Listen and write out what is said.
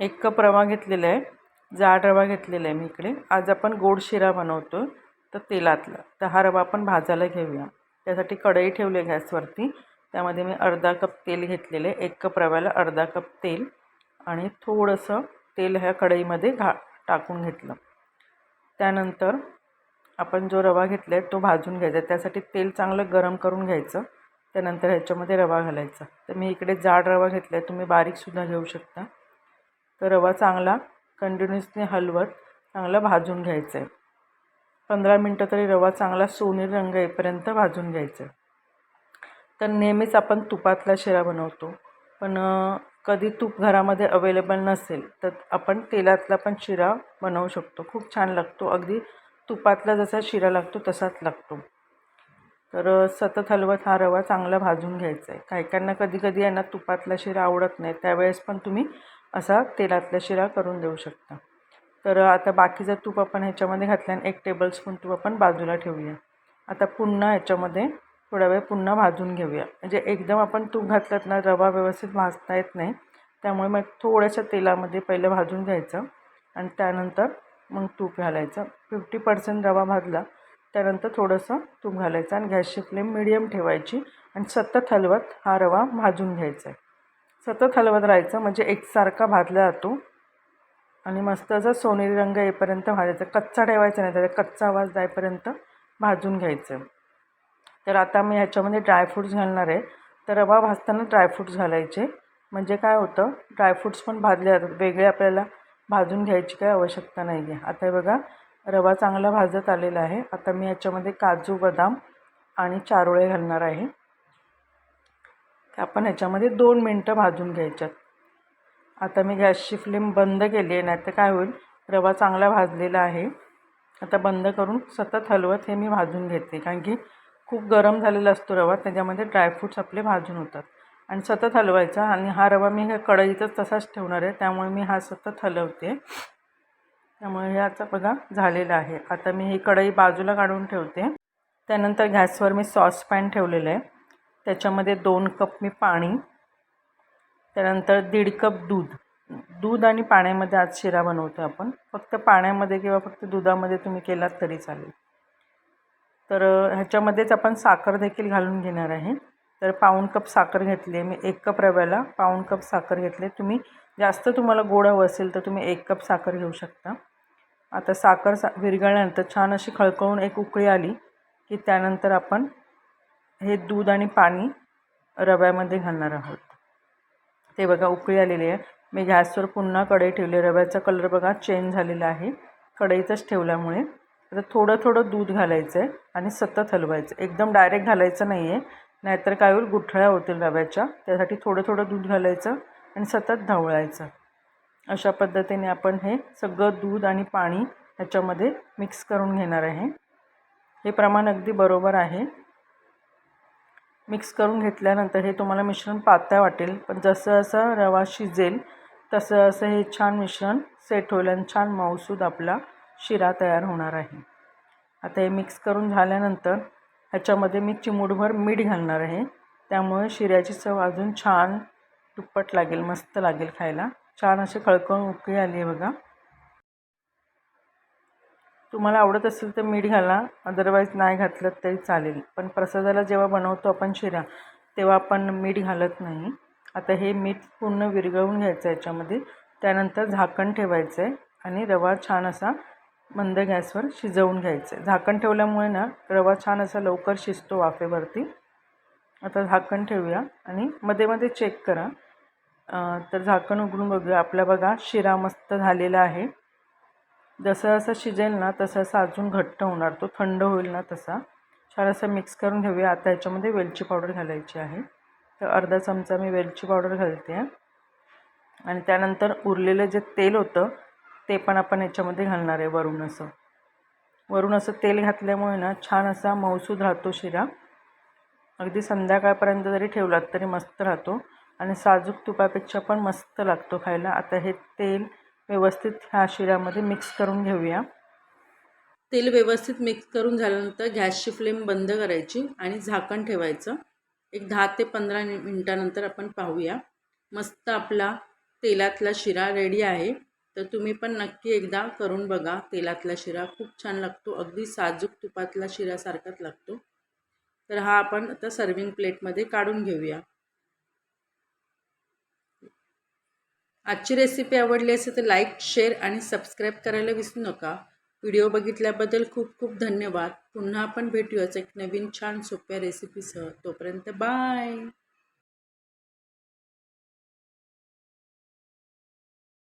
एक कप रवा घेतलेला आहे. जाड रवा घेतलेला आहे मी इकडे. आज आपण गोड शिरा बनवतो तर तेलातला. तर हा रवा आपण भाजायला घेऊया. त्यासाठी कढई ठेवली आहे गॅसवरती. त्यामध्ये मी अर्धा कप तेल घेतलेलं आहे. एक कप रव्याला अर्धा कप तेल आणि थोडंसं तेल ह्या कढईमध्ये घा टाकून घेतलं. त्यानंतर आपण जो रवा घेतला आहे तो भाजून घ्यायचा. त्यासाठी तेल चांगलं गरम करून घ्यायचं. त्यानंतर ह्याच्यामध्ये रवा घालायचा. तर मी इकडे जाड रवा घेतला आहे. तुम्ही बारीकसुद्धा घेऊ शकता. तर रवा चांगला कंटिन्युअसने हलवत चांगला भाजून घ्यायचं आहे पंधरा मिनटं तरी रवा चांगला सोनेरी रंग येईपर्यंत भाजून घ्यायचं आहे तर नेहमीच आपण तुपातला शिरा बनवतो. पण कधी तूप घरामध्ये अवेलेबल नसेल तर आपण तेलातला पण शिरा बनवू शकतो. खूप छान लागतो. अगदी तुपातला जसा शिरा लागतो तसाच लागतो. तर सतत हलवत हा रवा चांगला भाजून घ्यायचा आहे काही काहींना कधी कधी यांना तुपातला शिरा आवडत नाही. त्यावेळेस पण तुम्ही असा तेलातला शिरा करून देऊ शकता. तर आता बाकीचं तूप आपण ह्याच्यामध्ये घातल्याने एक टेबलस्पून तूप आपण बाजूला ठेवूया. आता पुन्हा ह्याच्यामध्ये थोडा वेळ पुन्हा भाजून घेऊया. म्हणजे एकदम आपण तूप घातलं ना रवा व्यवस्थित भाजता येत नाही. त्यामुळे मग थोड्याशा तेलामध्ये पहिलं भाजून घ्यायचं आणि त्यानंतर मग तूप घालायचं. फिफ्टी पर्सेंट रवा भाजला त्यानंतर थोडंसं तूप घालायचं आणि गॅसची फ्लेम मिडियम ठेवायची आणि सतत हलवत हा रवा भाजून घ्यायचा आहे. सतत हलवत राहायचं म्हणजे एकसारखा भाजला जातो. आणि मस्त असं सोनेरी रंग येईपर्यंत भाजायचं. कच्चा ठेवायचा नाही त्याचा कच्चा आवाज जाईपर्यंत भाजून घ्यायचं. तर आता मी ह्याच्यामध्ये ड्रायफ्रूट्स घालणार आहे. तर रवा भाजताना ड्रायफ्रूट्स घालायचे. म्हणजे काय होतं? ड्रायफ्रूट्स पण भाजले जातात. वेगळे आपल्याला भाजून घ्यायची काही आवश्यकता नाही आहे आता हे बघा रवा चांगला भाजत आलेला आहे. आता मी याच्यामध्ये काजू बदाम आणि चारोळे घालणार आहे. आपण ह्याच्यामध्ये दोन मिनटं भाजून घ्यायच्यात. आता मी गॅसची फ्लेम बंद केली आहे नाही तर काय होईल? रवा चांगला भाजलेला आहे. आता बंद करून सतत हलवत हे मी भाजून घेते कारण की खूप गरम झालेला असतो रवा त्याच्यामध्ये ड्रायफ्रूट्स आपले भाजून होतात. आणि सतत हलवायचा आणि हा रवा मी कढईतच तसाच ठेवणार आहे त्यामुळे मी हा सतत हलवते. त्यामुळे हे आता बघा झालेलं आहे. आता मी ही कढई बाजूला काढून ठेवते. त्यानंतर गॅसवर मी सॉस पॅन ठेवलेलं आहे. त्याच्यामध्ये दोन कप मी पाणी त्यानंतर दीड कप दूध. दूध आणि पाण्यामध्ये आज शिरा बनवतो आपण. फक्त पाण्यामध्ये किंवा फक्त दुधामध्ये तुम्ही केलात तरी चालेल. तर ह्याच्यामध्येच आपण साखर देखील घालून घेणार आहे. तर पाऊण कप साखर घेतली आहे मी एक कप रव्याला पाऊण कप साखर घेतले तुम्ही जास्त तुम्हाला गोड हवं असेल तर तुम्ही एक कप साखर घेऊ शकता. आता साखर सा विरघळल्यानंतर छान अशी खळखळून एक उकळी आली की त्यानंतर आपण हे दूध आणि पाणी रव्यामध्ये घालणार आहोत. ते बघा उकळी आलेली आहे. मी गॅसवर पुन्हा कढई ठेवली रव्याचा कलर बघा चेंज झालेला आहे. कढईतच ठेवल्यामुळे आता थोडं थोडं दूध घालायचं आहे आणि सतत हलवायचं. एकदम डायरेक्ट घालायचं नाही आहे नाहीतर काय होईल? गुठळ्या होतील रव्याच्या. त्यासाठी थोडं थोडं दूध घालायचं आणि सतत ढवळायचं. अशा पद्धतीने आपण हे सगळं दूध आणि पाणी ह्याच्यामध्ये मिक्स करून घेणार आहे. हे प्रमाण अगदी बरोबर आहे. मिक्स करून घेतल्यानंतर हे तुम्हाला मिश्रण पातळ वाटेल. पण जसं जसं रवा शिजेल तसं असं हे छान मिश्रण सेट होईल आणि छान मऊसूद आपला शिरा तयार होणार आहे. आता हे मिक्स करून झाल्यानंतर ह्याच्यामध्ये मी चिमूटभर मीठ घालणार आहे. त्यामुळे शिऱ्याची चव अजून छान दुप्पट लागेल मस्त लागेल खायला. छान असे खळखळून उकळी आली आहे बघा. तुम्हाला आवडत असेल तर मीठ घाला अदरवाईज नाही घातलं तरी चालेल. पण प्रसादाला जेव्हा बनवतो आपण शिरा तेव्हा आपण मीठ घालत नाही. आता हे मीठ पूर्ण विरघळून घ्यायचं आहे याच्यामध्ये. त्यानंतर झाकण ठेवायचं आहे आणि रवा छान असा मंद गॅसवर शिजवून घ्यायचं आहे झाकण ठेवल्यामुळे ना रवा छान असा लवकर शिजतो वाफेवरती. आता झाकण ठेवूया आणि मध्ये मध्ये चेक करा. तर झाकण उघडून बघूया. आपला बघा शिरा मस्त झालेला आहे. जसं जसं शिजेल ना तसं असं अजून घट्ट होणार. तो थंड होईल ना तसा. छान असं मिक्स करून घेऊया. आता याच्यामध्ये वेलची पावडर घालायची आहे. तर अर्धा चमचा मी वेलची पावडर घालते. आहे आणि त्यानंतर उरलेलं जे तेल होतं ते पण आपण याच्यामध्ये घालणार आहे वरून असं. वरून असं तेल घातल्यामुळे ना छान असा मऊसूद राहतो शिरा. अगदी संध्याकाळपर्यंत जरी ठेवलात तरी मस्त राहतो. आणि साजूक तुपापेक्षा पण मस्त लागतो खायला. आता हे तेल व्यवस्थित ह्या शिऱ्यामध्ये मिक्स करून घेऊया. तेल व्यवस्थित मिक्स करून झाल्यानंतर गॅसची फ्लेम बंद करायची आणि झाकण ठेवायचं. एक दहा ते पंधरा मिनटानंतर आपण पाहूया. मस्त आपला तेलातला शिरा रेडी आहे. तर तुम्ही पण नक्की एकदा करून बघा. तेलातला शिरा खूप छान लागतो. अगदी साजूक तुपातला शिरासारखाच लागतो. तर हा आपण आता सर्विंग प्लेटमध्ये काढून घेऊया. आजची रेसिपी आवडली असेल तर लाईक शेअर आणि सबस्क्राईब करायला विसरू नका. व्हिडिओ बघितल्याबद्दल खूप खूप धन्यवाद. पुन्हा आपण भेटूयाच एक नवीन छान सोप्या रेसिपीसह तोपर्यंत बाय